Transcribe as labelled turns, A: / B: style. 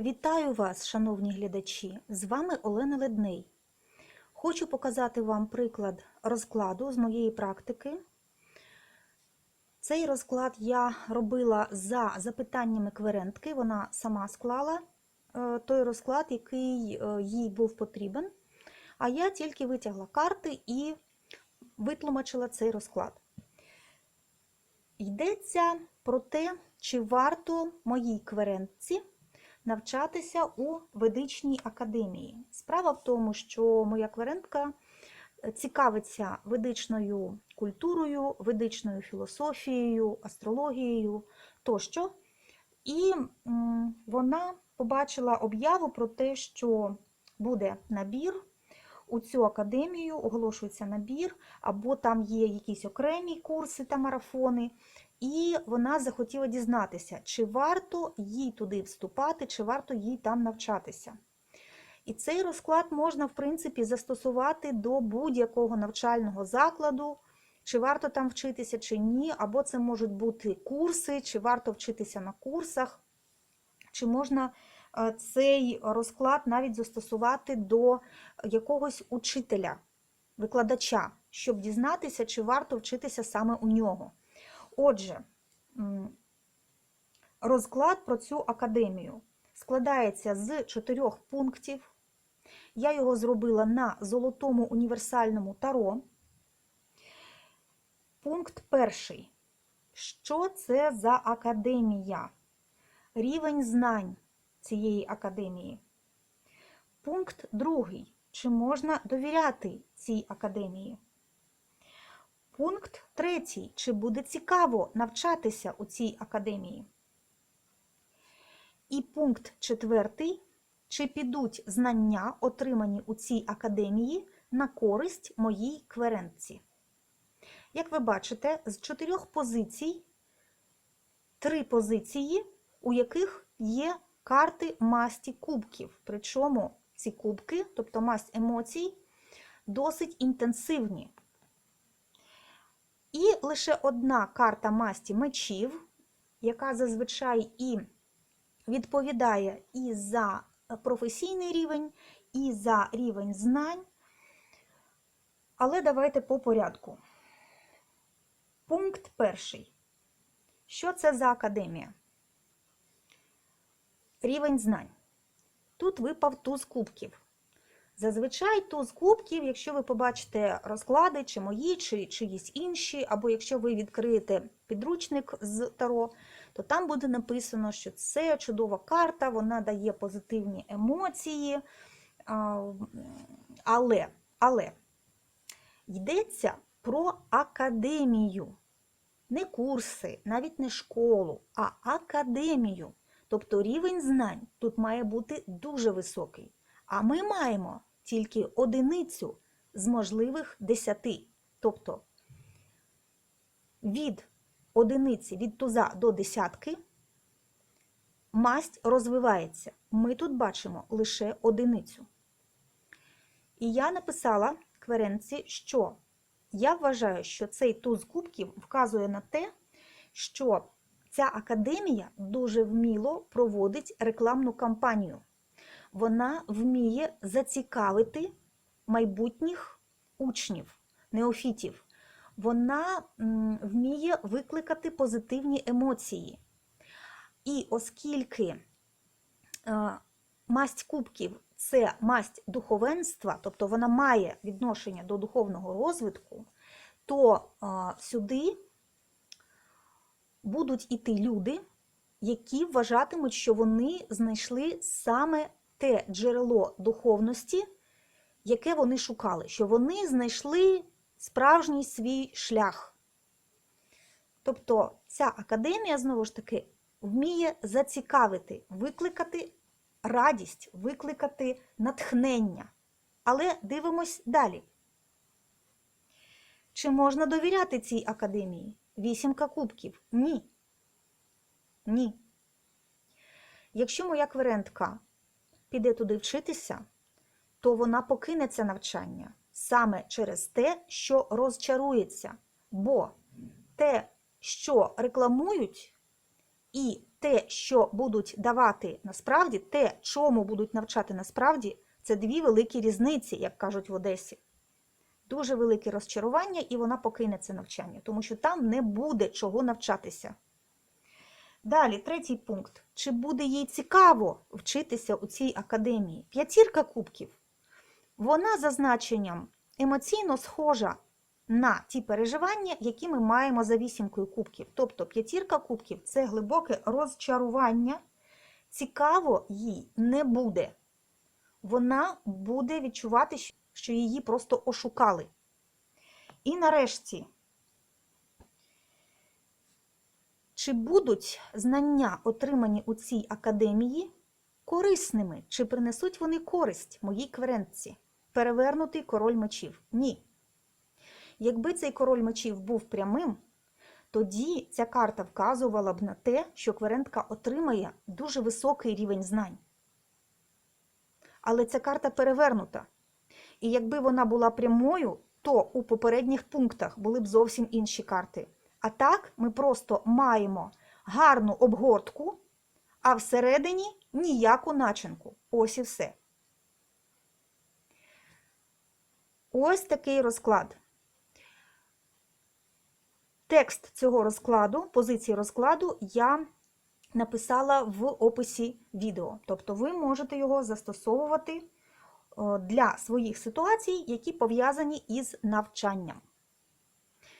A: Вітаю вас, шановні глядачі! З вами Олена Ледней. Хочу показати вам приклад розкладу з моєї практики. Цей розклад я робила за запитаннями кверентки. Вона сама склала е, той розклад, який е, їй був потрібен. А я тільки витягла карти і витлумачила цей розклад. Йдеться про те, чи варто моїй кверентці навчатися у ведичній академії. Справа в тому, що моя кверентка цікавиться ведичною культурою, ведичною філософією, астрологією тощо. І вона побачила об'яву про те, що буде набір. У цю академію оголошується набір, або там є якісь окремі курси та марафони, і вона захотіла дізнатися, чи варто їй туди вступати, чи варто їй там навчатися. І цей розклад можна, в принципі, застосувати до будь-якого навчального закладу, чи варто там вчитися, чи ні, або це можуть бути курси, чи варто вчитися на курсах, чи можна цей розклад навіть застосувати до якогось учителя, викладача, щоб дізнатися, чи варто вчитися саме у нього. Отже, розклад про цю академію складається з чотирьох пунктів. Я його зробила на золотому універсальному таро. Пункт перший. Що це за академія? Рівень знань цієї академії. Пункт другий. Чи можна довіряти цій академії? Пункт третій. Чи буде цікаво навчатися у цій академії? І пункт четвертий. Чи підуть знання, отримані у цій академії, на користь моїй кверентці? Як ви бачите, з чотирьох позицій три позиції, у яких є карти масті кубків. Причому ці кубки, тобто масть емоцій, досить інтенсивні. І лише одна карта масті мечів, яка зазвичай і відповідає і за професійний рівень, і за рівень знань. Але давайте по порядку. Пункт перший. Що це за академія? Рівень знань. Тут випав туз кубків. Зазвичай туз кубків, якщо ви побачите розклади, чи мої, чи чиїсь інші, або якщо ви відкриєте підручник з Таро, то там буде написано, що це чудова карта, вона дає позитивні емоції. Але, але йдеться про академію. Не курси, навіть не школу, а академію. Тобто рівень знань тут має бути дуже високий. А ми маємо тільки одиницю з можливих десяти. Тобто від одиниці від туза до десятки масть розвивається. Ми тут бачимо лише одиницю. І я написала кверенці, що я вважаю, що цей туз кубків вказує на те, що ця академія дуже вміло проводить рекламну кампанію. Вона вміє зацікавити майбутніх учнів, неофітів. Вона вміє викликати позитивні емоції. І оскільки масть кубків це масть духовенства, тобто вона має відношення до духовного розвитку, то сюди будуть іти люди, які вважатимуть, що вони знайшли саме те джерело духовності, яке вони шукали, що вони знайшли справжній свій шлях. Тобто ця академія, знову ж таки, вміє зацікавити, викликати радість, викликати натхнення. Але дивимось далі. Чи можна довіряти цій академії? Вісімка кубків? Ні. Ні. Якщо моя кверентка піде туди вчитися, то вона покине це навчання саме через те, що розчарується. Бо те, що рекламують і те, що будуть давати насправді, те, чому будуть навчати насправді, це дві великі різниці, як кажуть в Одесі. Дуже велике розчарування, і вона покине це навчання, тому що там не буде чого навчатися. Далі, третій пункт. Чи буде їй цікаво вчитися у цій академії? П'ятірка кубків. Вона за значенням емоційно схожа на ті переживання, які ми маємо за вісімкою кубків. Тобто п'ятірка кубків це глибоке розчарування. Цікаво їй не буде. Вона буде відчувати, що її просто ошукали. І нарешті, чи будуть знання, отримані у цій академії, корисними? Чи принесуть вони користь моїй кверентці? Перевернутий король мечів? Ні. Якби цей король мечів був прямим, тоді ця карта вказувала б на те, що кверентка отримає дуже високий рівень знань. Але ця карта перевернута. І якби вона була прямою, то у попередніх пунктах були б зовсім інші карти. А так ми просто маємо гарну обгортку, а всередині ніяку начинку. Ось і все. Ось такий розклад. Текст цього розкладу, позиції розкладу я написала в описі відео. Тобто ви можете його застосовувати для своїх ситуацій, які пов'язані із навчанням.